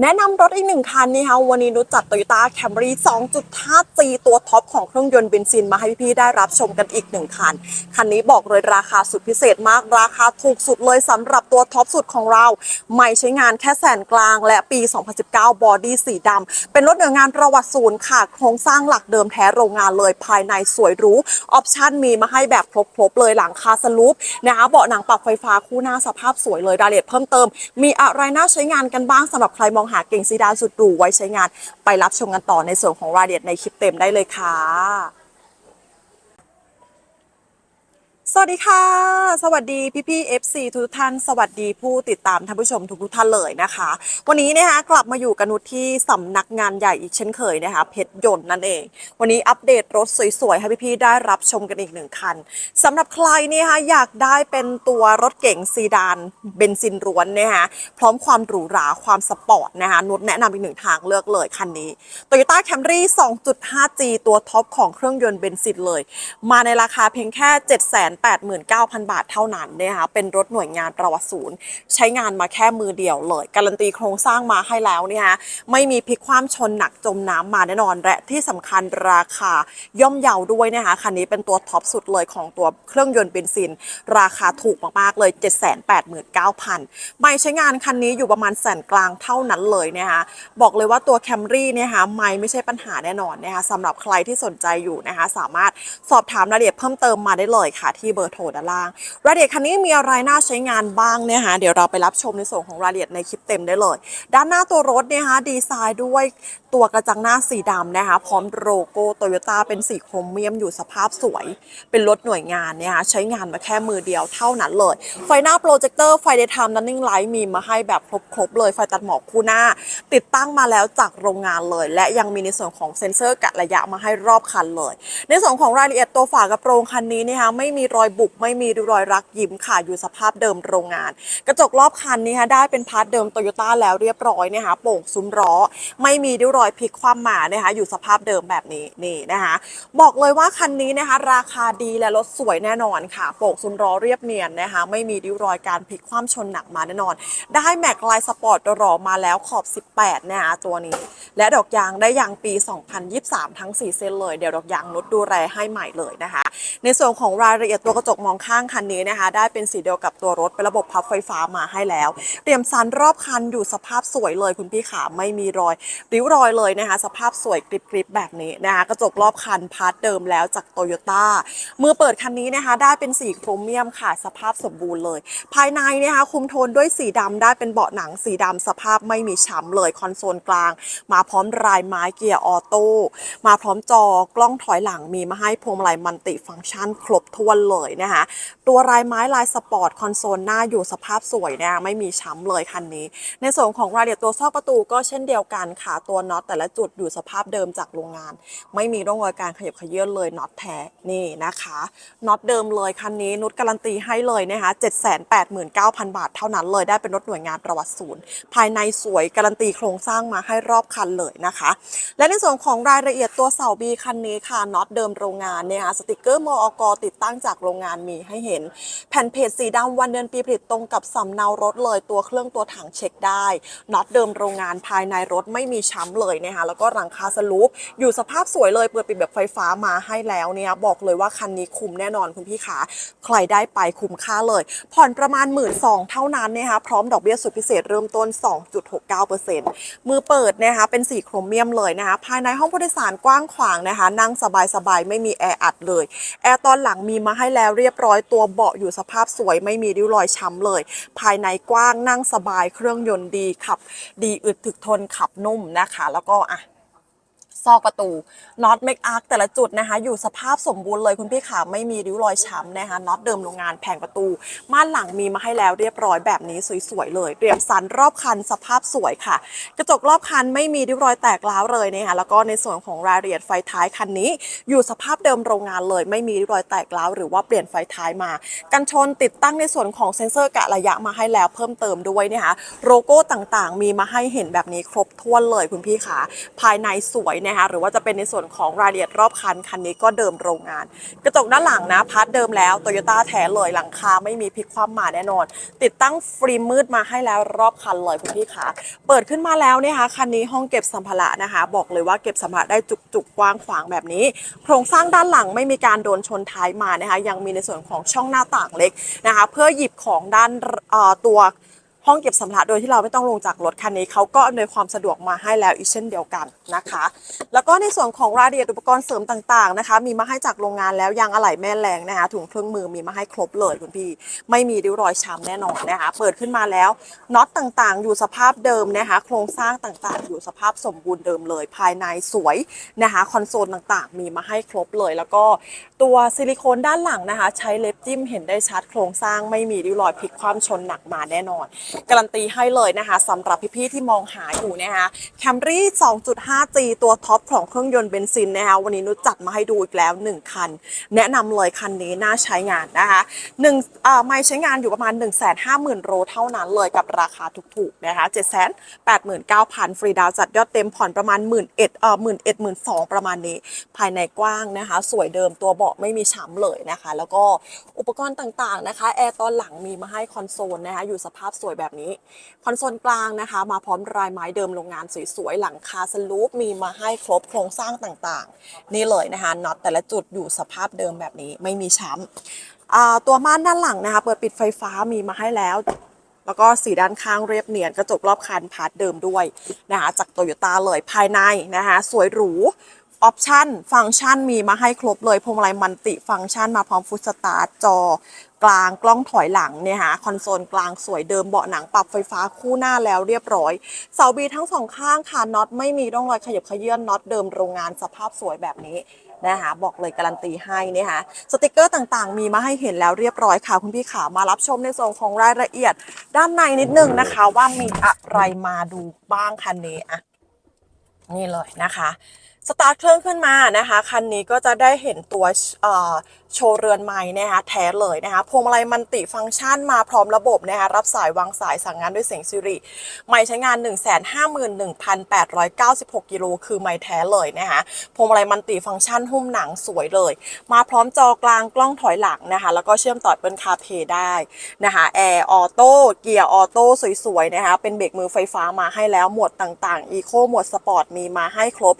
แนะนำรถอีกหนึ่งคันนี่ค่ะวันนี้นุชจัด Toyota Camry 2.5G ตัวท็อปของเครื่องยนต์เบนซินมาให้พี่ๆได้รับชมกันอีกหนึ่งคัน คันนี้บอกเลยราคาสุดพิเศษมากราคาถูกสุดเลยสำหรับตัวท็อปสุดของเรา ไม่ใช้งานแค่แสนกลางและปี 2019 บอดี้สีดำเป็นรถเหนืองานประวัติศูนย์ค่ะ โครงสร้างหลักเดิมแท้โรงงานเลยภายในสวยหรูออปชั่นมีมาให้แบบครบๆเลยหลังคาสลูปนะคะเบาะหนังปรับไฟฟ้าคู่หน้าสภาพสวยเลยรายละเอียดเพิ่มเติม มีอะไรน่าใช้งานกันบ้างสำหรับใครมองหาเก่งซีดานสุดหรูไว้ใช้งาน ไปรับชมกันต่อในส่วนของรายละเอียดในคลิปเต็มได้เลยค่ะ สวัสดีค่ะ สวัสดีพี่พี่ๆ FC ทุกท่าน สวัสดีผู้ติดตามท่านผู้ชมทุกทุกท่านเลยนะคะ วันนี้นะคะกลับมาอยู่กันนุชที่สำนักงานใหญ่อีกเช่นเคยนะคะเพชรยนต์นั่นเอง วันนี้อัปเดตรถสวยๆให้พี่พี่ได้รับชมกันอีกหนึ่งคันสำหรับใครเนี่ยคะอยากได้เป็นตัวรถเก๋งซีดานเบนซินล้วนนะคะพร้อมความหรูหราความสปอร์ตนะคะนุชแนะนำอีกหนึ่งทางเลือกเลยคันนี้ Toyota Camry 2.5G ตัวท็อปของเครื่องยนต์เบนซินเลย มาในราคาเพียงแค่789,000 บาทเท่านั้นนะคะเป็นรถหน่วยงานประวัติศูนย์ ใช้งานมาแค่มือเดียวเลย การันตีโครงสร้างมาให้แล้วเนี่ยฮะไม่มีพลิกคว่ำชนหนักจมน้ำมาแน่นอน และที่สำคัญราคาย่อมเยาวด้วยนะคะคันนี้เป็นตัวท็อปสุดเลยของตัวเครื่องยนต์เบนซิน ราคาถูกมากๆเลย 789,000ไม่ใช้งานคันนี้อยู่ประมาณแสนกลางเท่านั้นเลยนะคะบอกเลยว่าตัว Camry เนี่ยฮะไม่ไม่ใช่ปัญหาแน่นอนนะคะสำหรับใครที่สนใจอยู่นะคะสามารถสอบถามรายละเอียดเพิ่มเติมมาได้เลยค่ะที่เบอร์โทรด้านล่าง รายละเอียดคันนี้มีอะไรน่าใช้งานบ้างเนี่ยฮะเดี๋ยวเราไปรับชมในส่วนของรายละเอียดในคลิปเต็มได้เลย ด้านหน้าตัวรถเนี่ยฮะดีไซน์ด้วย ตัวกระจังหน้าสีดำนะคะ พร้อมโลโก้โตโยต้าเป็นสีโครเมียมอยู่สภาพสวย เป็นรถหน่วยงานเนี่ยฮะใช้งานมาแค่มือเดียวเท่านั้นเลย ไฟหน้าโปรเจคเตอร์ไฟเดย์ไทม์นันนิ่งไลท์มีมาให้แบบครบๆเลยไฟตัดหมอกคู่หน้า ติดตั้งมาแล้วจากโรงงานเลย และยังมีในส่วนของเซ็นเซอร์กะระยะมาให้รอบคันเลย ในส่วนของรายละเอียดตัวฝากระโปรงคันนี้นะคะไม่มีรอยบุบไม่มีรอยรักยิ้มค่ะอยู่สภาพเดิมโรงงาน กระจกรอบคันนี้ค่ะได้เป็นพาร์ทเดิมโตโยต้าแล้วเรียบร้อยนะคะโป่งซุ้มล้อไม่มีริ้วรอยพลิกคว่ำมานะคะอยู่สภาพเดิมแบบนี้นี่นะคะบอกเลยว่าคันนี้นะคะราคาดีและรถสวยแน่นอนค่ะโป่งซุ้มล้อเรียบเนียนนะคะไม่มีริ้วรอยการพลิกคว่ำชนหนักมาแน่นอน ได้แม็กไลสปอร์ตรอมาแล้วขอบ 18นะคะตัวนี้ และดอกยางได้ยางปี 2023 ทั้ง 4 เส้นเลย เดี๋ยวดอกยางนุดดูแลให้ใหม่เลยนะคะ ในส่วนของรายละเอียดตัวกระจกมองข้างคันนี้นะคะ ได้เป็นสีเดียวกับตัวรถเป็นระบบพับไฟฟ้ามาให้แล้วเตรียมซันรอบคันอยู่สภาพสวยเลยคุณพี่ขาไม่มีรอยริ้วรอยเลยนะคะ สภาพสวยกริบๆแบบนี้นะคะกระจกรอบคันพาร์ทเดิมแล้วจากโตโยต้ามือเปิดคันนี้นะคะได้เป็นสีโครเมียมค่ะ สภาพสมบูรณ์เลย ภายในนะคะคุมโทนด้วยสีดำได้เป็นเบาะหนังสีดำสภาพไม่มีช้ำเลยคอนโซลกลาง มาพร้อมรายไม้เกียร์ออโต้มาพร้อมจอกล้องถอยหลังมีมาให้พวงมาลัยมัลติฟังก์ชันครบถ้วนเลยนะคะตัวรายไม้ลายสปอร์ตคอนโซลหน้าอยู่สภาพสวยนะคะไม่มีช้ำเลยคันนี้ ในส่วนของรายละเอียดตัวซอกประตูก็เช่นเดียวกันค่ะตัวน็อตแต่ละจุดอยู่สภาพเดิมจากโรงงาน ไม่มีร่องรอยการขยับขยื่นเลยน็อตแท้นี่นะคะน็อตเดิมเลยคันนี้นุชการันตีให้เลยนะคะ789,000 บาทเท่านั้นเลยได้เป็นรถหน่วยงานประวัติศูนย์ ภายในสวยการันตีโครงสร้างมาให้รอบคันเลยนะคะ และในส่วนของรายละเอียดตัวเสาบีคันนี้ค่ะน็อตเดิมโรงงานเนี่ยค่ะสติกเกอร์มอกติดตั้งจากโรงงานมีให้เห็น แผ่นเพจสีดำวันเดือนปีผลิตตรงกับสำเนารถเลยตัวเครื่องตัวถังเช็คได้น็อตเดิมโรงงานภายในรถไม่มีช้ำเลยนะคะแล้วก็หลังคาสลูปอยู่สภาพสวยเลยเปิดปิดแบบไฟฟ้ามาให้แล้วเนี่ยบอกเลยว่าคันนี้คุ้มแน่นอนคุณพี่ขาใครได้ไปคุ้มค่าเลย ผ่อนประมาณ 1 2ื่นเท่านั้นนะคะพร้อมดอกเบี้ยสุดพิเศษเริ่มต้น 2.69%มือเปิดนะคะเป็นสีโครเมียมเลยนะคะภายในห้องผู้โดยสารกว้างขวางนะคะนั่งสบายๆไม่มีแอร์อัดเลยแอร์ตอนหลังมีมาให้แล้วเรียบร้อยตัวเบาะอยู่สภาพสวยไม่มีริ้วรอยช้ำเลย ภายในกว้างนั่งสบายเครื่องยนต์ดีขับ ดีอึดถึกทนขับนุ่มนะคะแล้วก็อะ ซอกประตูน็อตเมคอาร์แต่ละจุดนะคะ อยู่สภาพสมบูรณ์เลยคุณพี่ขาไม่มีริ้วรอยช้ำนะคะน็อตเดิมโรงงานแผงประตู ม่านหลังมีมาให้แล้วเรียบร้อยแบบนี้สวยๆเลยเตรียมสันรอบคันสภาพสวยค่ะ กระจกรอบคันไม่มีริ้วรอยแตกร้าวเลยนะคะแล้วก็ในส่วนของรายละเอียดไฟท้ายคันนี้ อยู่สภาพเดิมโรงงานเลย ไม่มีริ้วรอยแตกร้าวหรือว่าเปลี่ยนไฟท้ายมา กันชนติดตั้งในส่วนของเซ็นเซอร์กะระยะมาให้แล้วเพิ่มเติมด้วยนะคะโลโก้ต่างๆ มีมาให้เห็นแบบนี้ครบถ้วนเลยคุณพี่ขาภายในสวยนะนะคะหรือว่าจะเป็นในส่วนของรายละเอียดรอบคันคันนี้ก็เดิมโรงงาน กระจกด้านหลังนะพาร์ทเดิมแล้วโตโยต้าแท้เลยหลังคาไม่มีพลิกคว่ำมาแน่นอน ติดตั้งฟรีมืดมาให้แล้วรอบคันเลยคุณพี่ขาเปิดขึ้นมาแล้วเนี่ยค่ะคันนี้ห้องเก็บสัมภาระนะคะ บอกเลยว่าเก็บสัมภาระได้จุกๆกว้างขวางแบบนี้ โครงสร้างด้านหลังไม่มีการโดนชนท้ายมานะคะยังมีในส่วนของช่องหน้าต่างเล็กนะคะ เพื่อหยิบของด้านตัว ห้องเก็บสัมภาระโดยที่เราไม่ต้องลงจากรถคันนี้เขาก็อำนวยความสะดวกมาให้แล้วอีกเช่นเดียวกันนะคะ แล้วก็ในส่วนของรายละเอียดอุปกรณ์เสริมต่างๆนะคะ มีมาให้จากโรงงานแล้วยางอะไหล่แม่แรงนะคะถุงเครื่องมือมีมาให้ครบเลยคุณพี่ ไม่มีริ้วรอยช้ำแน่นอนนะคะ เปิดขึ้นมาแล้วน็อตต่างๆ อยู่สภาพเดิมนะคะ โครงสร้างต่างๆ อยู่สภาพสมบูรณ์เดิมเลย ภายในสวยนะคะคอนโซลต่างๆ มีมาให้ครบเลย แล้วก็ตัวซิลิโคนด้านหลังนะคะ ใช้เล็บจิ้มเห็นได้ชัดโครงสร้างไม่มีริ้วรอยพลิกคว่ำชนหนักมาแน่นอนการันตีให้เลยนะคะสำหรับพี่ๆที่มองหาอยู่นะคะ Camry 2.5G ตัวท็อปของเครื่องยนต์เบนซินนะคะวันนี้นุชจัดมาให้ดูอีกแล้ว 1 คัน แนะนำเลยคันนี้น่าใช้งานนะคะหนึ่งเอ่อไม่ใช้งานอยู่ประมาณ 1 5 0 0 0 0โลเท่านั้นเลยกับราคาถูกๆนะคะ789,000 ฟรีดาวน์จัดยอดเต็มผ่อนประมาณ 1 1 0 0 0เอ่อ1 1 1 2 0 0 0ประมาณนี้ ภายในกว้างนะคะ สวยเดิมตัวเบาะไม่มีช้ำเลยนะคะ แล้วก็อุปกรณ์ต่างๆนะคะแอร์ตอนหลังมีมาให้คอนโซลนะคะอยู่สภาพสวยแบบนี้คอนโซลกลางนะคะ มาพร้อมรายไม้เดิมโรงงานสวยๆ หลังคาสลูปมีมาให้ครบโครงสร้างต่างๆ นี่เลยนะคะน็อตแต่ละจุดอยู่สภาพเดิมแบบนี้ไม่มีช้ำตัวม่านด้านหลังนะคะ เปิดปิดไฟฟ้ามีมาให้แล้วแล้วก็สีด้านข้างเรียบเนียนกระจกรอบคันพาร์ทเดิมด้วยนะคะจากโตโยต้าเลยภายในนะคะสวยหรูออปชั่นฟังก์ชันมีมาให้ครบเลยพวงมาลัยมันติฟังก์ชันมาพร้อมฟุตสตาร์ทจอ กลางกล้องถอยหลังเนี่ยฮะคอนโซลกลางสวยเดิมเบาะหนังปรับไฟฟ้าคู่หน้าแล้วเรียบร้อย เสาบีทั้งสองข้างค่ะน็อตไม่มีร่องรอยขยับเขยื่อนน็อตเดิมโรงงานสภาพสวยแบบนี้นะคะบอกเลยการันตีให้นะคะสติกเกอร์ต่างๆ มีมาให้เห็นแล้วเรียบร้อยค่ะ คุณพี่ขามารับชมในส่วนของรายละเอียด ด้านในนิดนึงนะคะ ว่ามีอะไรมาดูบ้างคันนี้อะนี่เลยนะคะสตาร์ทเครื่องขึ้นมานะคะคันนี้ก็จะได้เห็นตัวโชว์เรือนไม้นะคะแท้เลยนะคะพวงมาลัยมันติฟังก์ชันมาพร้อมระบบนะคะรับสายวางสายสั่งงานด้วยเสียงซิริไม่ใช้งาน 151,896 กิโลคือไม่แท้เลยนะคะพวงมาลัยมันติฟังก์ชันหุ้มหนังสวยเลย มาพร้อมจอกลางกล้องถอยหลังนะคะแล้วก็เชื่อมต่อเป็นคาเพได้นะคะแอร์ออโต้เกียร์ออโต้สวยๆนะคะเป็นเบรกมือไฟฟ้ามาให้แล้วหมวดต่างๆอีโคหมวดสปอร์ตมีมาให้ครบ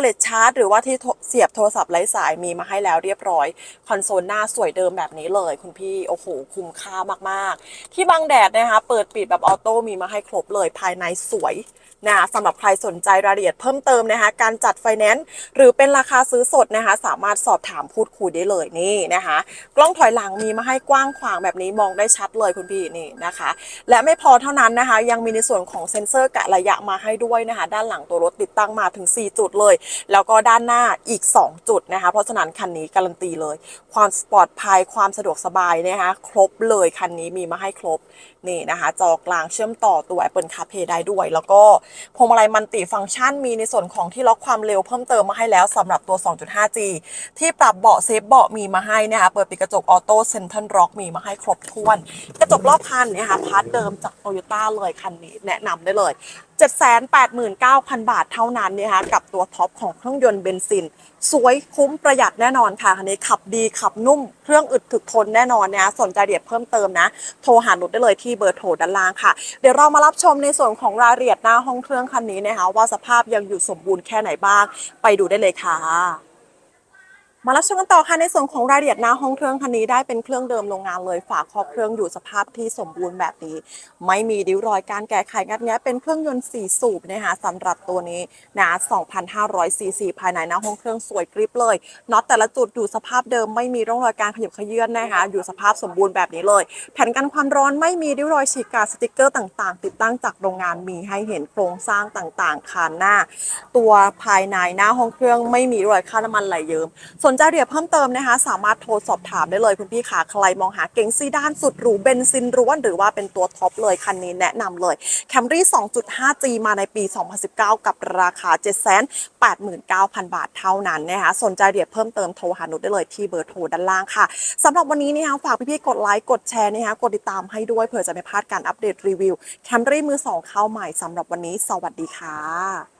Wallet Charge หรือว่าที่เสียบโทรศัพท์ไร้สายมีมาให้แล้วเรียบร้อย คอนโซลหน้าสวยเดิมแบบนี้เลย คุณพี่ โอ้โห คุ้มค่ามากๆ ที่บังแดดนะคะ เปิดปิดแบบออโต้มีมาให้ครบเลยภายในสวยนะสำหรับใครสนใจรายละเอียดเพิ่มเติมนะคะ การจัดไฟแนนซ์หรือเป็นราคาซื้อสดนะคะ สามารถสอบถามพูดคุยได้เลยนี่นะคะ กล้องถอยหลังมีมาให้กว้างขวางแบบนี้มองได้ชัดเลยคุณพี่นี่นะคะ และไม่พอเท่านั้นนะคะ ยังมีในส่วนของเซ็นเซอร์กะระยะมาให้ด้วยนะคะ ด้านหลังตัวรถติดตั้งมาถึง 4 จุดเลยแล้วก็ด้านหน้าอีก 2 จุดนะคะ เพราะฉะนั้นคันนี้การันตีเลย ความปลอดภัยความสะดวกสบายนะคะครบเลยคันนี้มีมาให้ครบนี่นะคะ จอกลางเชื่อมต่อตัว Apple CarPlay ได้ด้วย แล้วก็พวงมาลัยมันติฟังก์ชันมีในส่วนของที่ล็อกความเร็วเพิ่มเติมมาให้แล้วสำหรับตัว 2.5G ที่ปรับเบาะเซฟเบาะมีมาให้นะคะเปิดปิดกระจกออโต้เซนเตอร์ล็อกมีมาให้ครบถ้วน กระจกรอบคันเนี่ยค่ะพาร์ทเดิมจากโตโยต้าเลยคันนี้แนะนำได้เลย 789,000 บาทเท่านั้นนี่ยค่ะกับตัวท็อปของเครื่องยนต์เบนซิน สวยคุ้มประหยัดแน่นอนค่ะคันนี้ขับดีขับนุ่ม เครื่องอึดถึกทนแน่นอนนะสนใจเดียดเพิ่มเติมนะ โทรหาหนุดได้เลยที่เบอร์โทรด้านล่างค่ะ เดี๋ยวเรามารับชมในส่วนของรายละเอียดหน้าห้องเครื่องคันนี้นะคะว่าสภาพยังอยู่สมบูรณ์แค่ไหนบ้าง ไปดูได้เลยค่ะ มารับชมกันต่อค่ะในส่วนของรายละเอียดหน้าห้องเครื่องคันนี้ได้เป็นเครื่องเดิมโรงงานเลย ฝาครอบเครื่องอยู่สภาพที่สมบูรณ์แบบนี้ ไม่มีริ้วรอยการแก้ไขงัดแงะเป็นเครื่องยนต์4สูบนะคะสำหรับตัวนี้นะ2,500ซีซีภายในหน้าห้องเครื่องสวยกริบเลยน็อตแต่ละจุดอยู่สภาพเดิมไม่มีร่องรอยการขยับขยื่นนะคะอยู่สภาพสมบูรณ์แบบนี้เลย แผ่นกันความร้อนไม่มีริ้วรอยฉีกขาดสติกเกอร์ต่าง ๆ ติดตั้งจากโรงงานมีให้เห็นโครงสร้างต่างๆคานหน้า ตัวภายในหน้าห้องเครื่องไม่มีรอยค่าน้ำมันไหลเยิ้มสนนใจเรียนเพิ่มเติมนะคะ สามารถโทรสอบถามได้เลยคุณพี่ขาใครมองหาเก๋งซีดานสุดหรูเบนซินร้วนหรือว่าเป็นตัวท็อปเลยคันนี้แนะนำเลย Camry 2.5G มาในปี 2019 กับราคา 789,000 บาทเท่านั้นนะคะสนใจเรียนเพิ่มเติมโทรหานุชได้เลยที่เบอร์โทรด้านล่างค่ะสำหรับวันนี้นะคะฝากพี่ๆกดไลค์กดแชร์นะคะกดติดตามให้ด้วยเผื่อจะไม่พลาดการอัปเดตรีวิว Camry มือสองเข้าใหม่สำหรับวันนี้ สวัสดีค่ะ